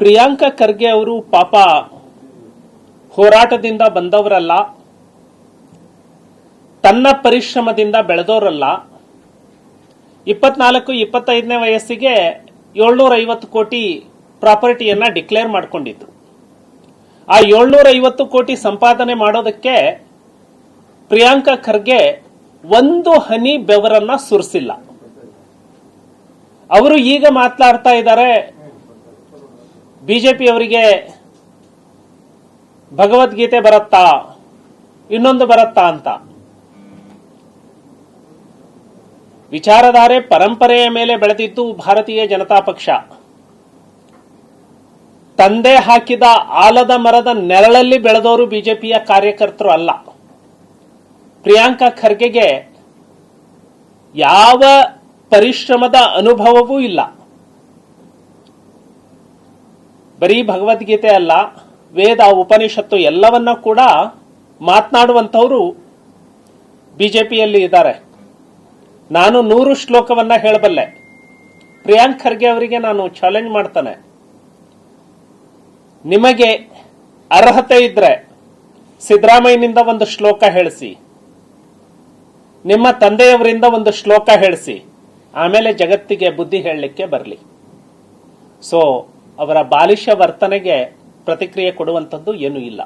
ಪ್ರಿಯಾಂಕಾ ಖರ್ಗೆ ಅವರು ಪಾಪ ಹೋರಾಟದಿಂದ ಬಂದವರಲ್ಲ, ತನ್ನ ಪರಿಶ್ರಮದಿಂದ ಬೆಳೆದವರಲ್ಲ. ಇಪ್ಪತ್ನಾಲ್ಕು, ಇಪ್ಪತ್ತೈದನೇ ವಯಸ್ಸಿಗೆ ಏಳ್ನೂರ ಐವತ್ತು ಕೋಟಿ ಪ್ರಾಪರ್ಟಿಯನ್ನ ಡಿಕ್ಲೇರ್ ಮಾಡಿಕೊಂಡಿದ್ರು ಆ ಏಳ್ನೂರ ಐವತ್ತು ಕೋಟಿ ಸಂಪಾದನೆ ಮಾಡೋದಕ್ಕೆ ಪ್ರಿಯಾಂಕಾ ಖರ್ಗೆ ಒಂದು ಹನಿ ಬೆವರನ್ನ ಸುರಿಸಿಲ್ಲ. ಅವರು ಈಗ ಮಾತನಾಡ್ತಾ ಇದ್ದಾರೆ ಬಿಜೆಪಿ ಅವರಿಗೆ ಭಗವದ್ಗೀತೆ ಬರತ್ತಾ? ಇನ್ನೊಂದು ಬರತ್ತಾ ಅಂತ? ವಿಚಾರಧಾರೆ ಪರಂಪರೆಯ ಮೇಲೆ ಬೆಳೆದಿದ್ದು ಭಾರತೀಯ ಜನತಾ ಪಕ್ಷ. ತಂದೆ ಹಾಕಿದ ಆಲದ ಮರದ ನೆರಳಲ್ಲಿ ಬೆಳೆದವರು ಬಿಜೆಪಿಯ ಕಾರ್ಯಕರ್ತರು ಅಲ್ಲ. ಪ್ರಿಯಾಂಕಾ ಖರ್ಗೆಗೆ ಯಾವ ಪರಿಶ್ರಮದ ಅನುಭವವೂ ಇಲ್ಲ. ಬರೀ ಭಗವದ್ಗೀತೆ ಅಲ್ಲ, ವೇದ, ಉಪನಿಷತ್ತು ಎಲ್ಲವನ್ನ ಕೂಡ ಮಾತನಾಡುವಂಥವರು ಬಿಜೆಪಿಯಲ್ಲಿ ಇದ್ದಾರೆ. ನಾನು ನೂರು ಶ್ಲೋಕವನ್ನ ಹೇಳಬಲ್ಲೆ. ಪ್ರಿಯಾಂಕ್ ಖರ್ಗೆ ಅವರಿಗೆ ನಾನು ಚಾಲೆಂಜ್ ಮಾಡ್ತಾನೆ. ನಿಮಗೆ ಅರ್ಹತೆ ಇದ್ರೆ ಸಿದ್ದರಾಮಯ್ಯನಿಂದ ಒಂದು ಶ್ಲೋಕ ಹೇಳಿಸಿ. ನಿಮ್ಮ ತಂದೆಯವರಿಂದ ಒಂದು ಶ್ಲೋಕ ಹೇಳಿಸಿ. ಆಮೇಲೆ ಜಗತ್ತಿಗೆ ಬುದ್ಧಿ ಹೇಳಲಿಕ್ಕೆ ಬರಲಿ. ಸೊ ಅವರ ಬಾಲಿಶ ವರ್ತನೆಗೆ ಪ್ರತಿಕ್ರಿಯೆ ಕೊಡುವಂಥದ್ದು ಏನೂ ಇಲ್ಲ.